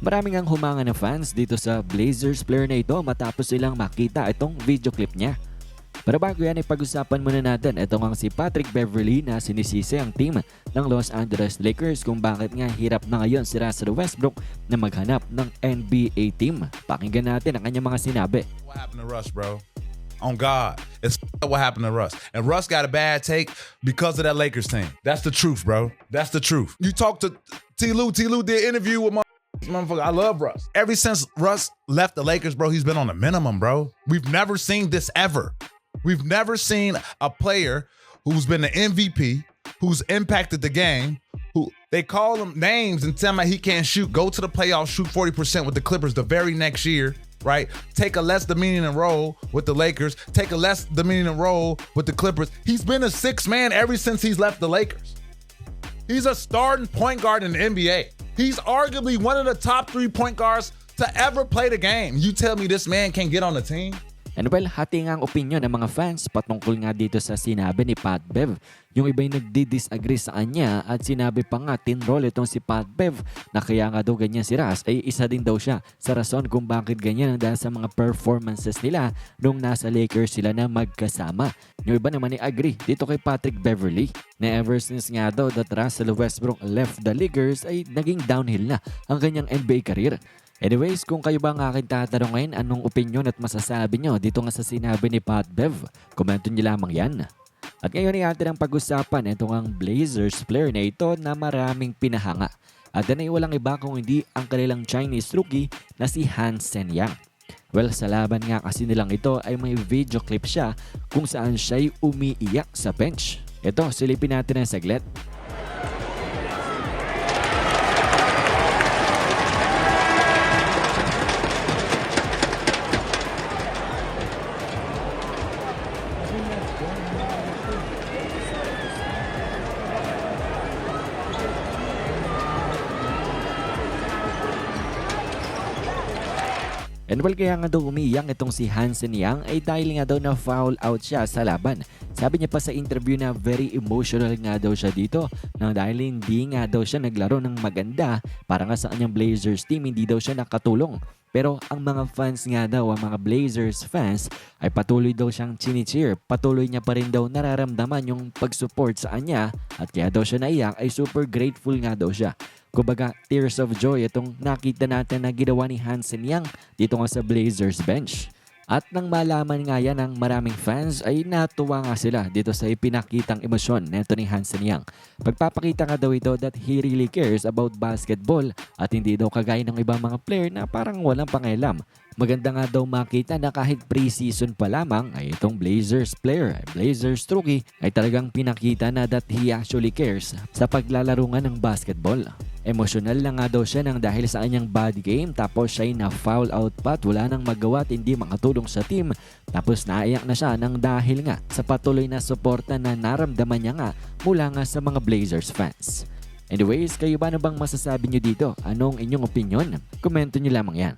Maraming ang humanga ng fans dito sa Blazers player na ito matapos silang makita itong video clip niya. Pero bago yan, ipag-usapan muna natin itong ang si Patrick Beverly na sinisisi ang team ng Los Angeles Lakers kung bakit nga hirap na ngayon si Russell Westbrook na maghanap ng NBA team. Pakinggan natin ang kanyang mga sinabi. What happened to Russ, bro? On God, it's what happened to Russ. And Russ got a bad take because of that Lakers team. That's the truth, bro. That's the truth. You talk to T. Lou. T. Lou did interview with my motherfucker. I love Russ. Ever since Russ left the Lakers, bro, he's been on a minimum, bro. We've never seen this ever. We've never seen a player who's been the MVP, who's impacted the game, who they call him names and tell him he can't shoot, go to the playoffs, shoot 40% with the Clippers the very next year, right? Take a less demeaning role with the Lakers, take a less demeaning role with the Clippers. He's been a six man ever since he's left the Lakers. He's a starting point guard in the NBA. He's arguably one of the top three point guards to ever play the game. You tell me this man can't get on the team? And well, hati nga ang opinion ng mga fans patungkol nga dito sa sinabi ni Pat Bev. Yung iba yung nagdi-disagree sa kanya at sinabi pa nga tinroll itong si Pat Bev na kaya nga daw ganyan si Ras ay isa din daw siya sa rason kung bakit ganyan dahil sa mga performances nila nung nasa Lakers sila na magkasama. Yung iba naman ay agree dito kay Patrick Beverly na ever since nga daw that Russell Westbrook left the Lakers ay naging downhill na ang kanyang NBA career. Anyways, kung kayo ba ang aking tatanungin, anong opinion at masasabi nyo dito nga sa sinabi ni Pat Bev? Komento nyo lamang yan. At ngayon ay atin ang pag-usapan itong ang Blazers player na ito na maraming pinahanga. At yan ay walang iba kung hindi ang kanilang Chinese rookie na si Hansen Yang. Well, sa laban nga kasi nilang ito ay may video clip siya kung saan siya'y umiiyak sa bench. Ito, silipin natin ang saglit. And well, kaya nga daw umiyak itong si Hansen Yang ay dahil nga daw na foul out siya sa laban. Sabi niya pa sa interview na very emotional nga daw siya dito nang dahil hindi nga daw siya naglaro ng maganda para nga sa kanyang Blazers team hindi daw siya nakatulong. Pero ang mga fans nga daw, ang mga Blazers fans ay patuloy daw siyang chinicheer. Patuloy niya pa rin daw nararamdaman yung pag-support sa kanya at kaya daw siya naiyak ay super grateful nga daw siya. Kumbaga, tears of joy itong nakita natin na ginawa ni Hansen Yang dito nga sa Blazers bench. At nang malaman nga yan ng maraming fans ay natuwa nga sila dito sa ipinakitang emosyon neto ni Hansen Yang. Pagpapakita nga daw ito that he really cares about basketball at hindi daw kagaya ng ibang mga player na parang walang pangialam. Maganda nga daw makita na kahit pre-season pa lamang ay itong Blazers player, Blazers rookie ay talagang pinakita na that he actually cares sa paglalaro ng basketball. Emosyonal na nga daw siya nang dahil sa kanyang body game tapos siya ay na-foul out pa at wala nang magawa at hindi makatulong sa team. Tapos naiyak na siya nang dahil nga sa patuloy na suporta na naramdaman niya nga mula nga sa mga Blazers fans. Anyways, kayo ba na bang masasabi nyo dito? Anong inyong opinion? Komento nyo lamang yan.